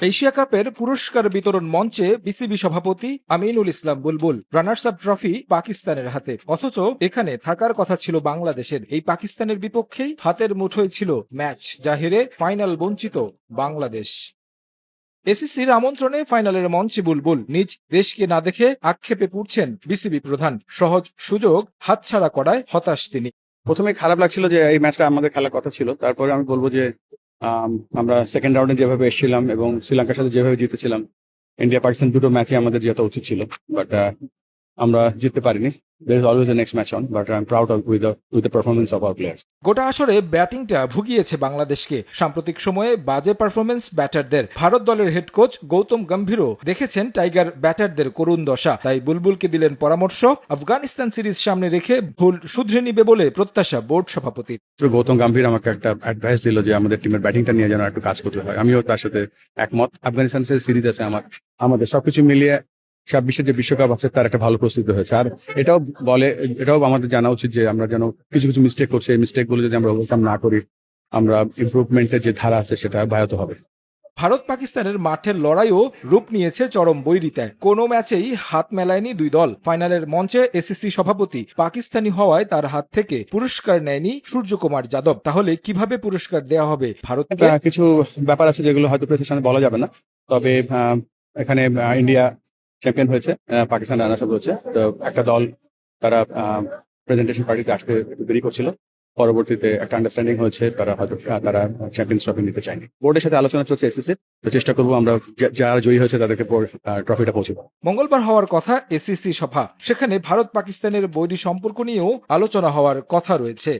Asia কাপের পুরস্কার বিতরণ মঞ্চে বিসিবি সভাপতি Aminul Islam Bulbul, runners up trophy পাকিস্তানের হাতে। অথচ এখানে থাকার কথা ছিল বাংলাদেশের। এই পাকিস্তানের বিপক্ষেই হাতের মুঠোয় ছিল ম্যাচ যা হেরে ফাইনাল বঞ্চিত বাংলাদেশ। এসিসির আমন্ত্রণে ফাইনালের মঞ্চে বুলবুল নিজ দেশকে না দেখে আক্ষেপে পুড়ছেন বিসিবি প্রধান। সহজ সুযোগ হাতছাড়া করায় হতাশ তিনি। প্রথমে খারাপ লাগছিল যে এই ম্যাচটা আমাদের খেলার কথা ছিল। তারপরে আমি বলব যে আমরা সেকেন্ড রাউন্ডে যেভাবে এসেছিলাম এবং শ্রীলঙ্কার সাথে যেভাবে জিতেছিলাম ইন্ডিয়া পাকিস্তান দুটো ম্যাচে আমাদের জেতা উচিত ছিল বাট আমরা জিততে পারিনি। There is always next match on but I am proud of with with the performance of our players গোটা আসরে ব্যাটিংটা ভুগিয়েছে বাংলাদেশকে। সাম্প্রতিক সময়ে বাজে পারফরমেন্স ব্যাটারদের। ভারত দলের হেড কোচ গৌতম গম্ভীরও দেখেছেন টাইগার ব্যাটারদের করুণ দশা। তাই বুলবুলকে দিলেন পরামর্শ। আফগানিস্তান সিরিজ সামনে রেখে ভুল শুধরে নিবে বলে প্রত্যাশা বোর্ড সভাপতির গৌতম গম্ভীর আমাকে একটা অ্যাডভাইস দিল যে আমাদের টিমের ব্যাটিংটা নিয়ে যেন একটু কাজ করতে হয়। আমিও তার সাথে একমত। আফগানিস্তান সিরিজ আছে আমার। আমাদের সবকিছু মিলিয়ে ছাব্বিশের যে বিশ্বকাপ আছে তার একটা ভালো প্রস্তুতি হয়েছে। আর এটাও বলে এটাও আমাদের জানা উচিত যে আমরা যেন কিছু কিছু মিস্টেক করছি। এই মিস্টেকগুলো যদি আমরা ওভারকাম না করি আমরা ইমপ্রুভমেন্টের যে ধারা আছে সেটা ব্যাহত হবে। ভারত পাকিস্তানের মাঠের লড়াইও রূপ নিয়েছে চরম বৈরিতায় কোনো ম্যাচেই হাত মেলায়নি দুই দল। ফাইনালের মঞ্চে এসিসি সভাপতি পাকিস্তানি হওয়ায় তার হাত থেকে পুরস্কার নেয়নি সূর্যকুমার যাদব। তাহলে কীভাবে পুরস্কার দেওয়া হবে ভারতকে? কিছু ব্যাপার আছে যেগুলো হয়তো প্রেসের সামনে বলা যাবে না। তবে এখানে ইন্ডিয়া চ্যাম্পিয়ন হয়েছে পাকিস্তান রানার্স আপ হয়েছে। তো একটা দল তারা প্রেজেন্টেশন পার্টিতে আসতে একটু দেরি করছিল। পরবর্তীতে একটা আন্ডারস্ট্যান্ডিং হয়েছে, তারা হয়তো তারা চ্যাম্পিয়ন্স ট্রফি নিতে চায়নি। বোর্ডের সাথে আলোচনা চলছে এসএসসি তো চেষ্টা করব আমরা যারা জয়ী হয়েছে তাদেরকে ট্রফিটা পৌঁছে। মঙ্গলবার হওয়ার কথা এসিসি সভা, সেখানে ভারত পাকিস্তানের বৈরী সম্পর্ক নিয়েও আলোচনা হওয়ার কথা রয়েছে।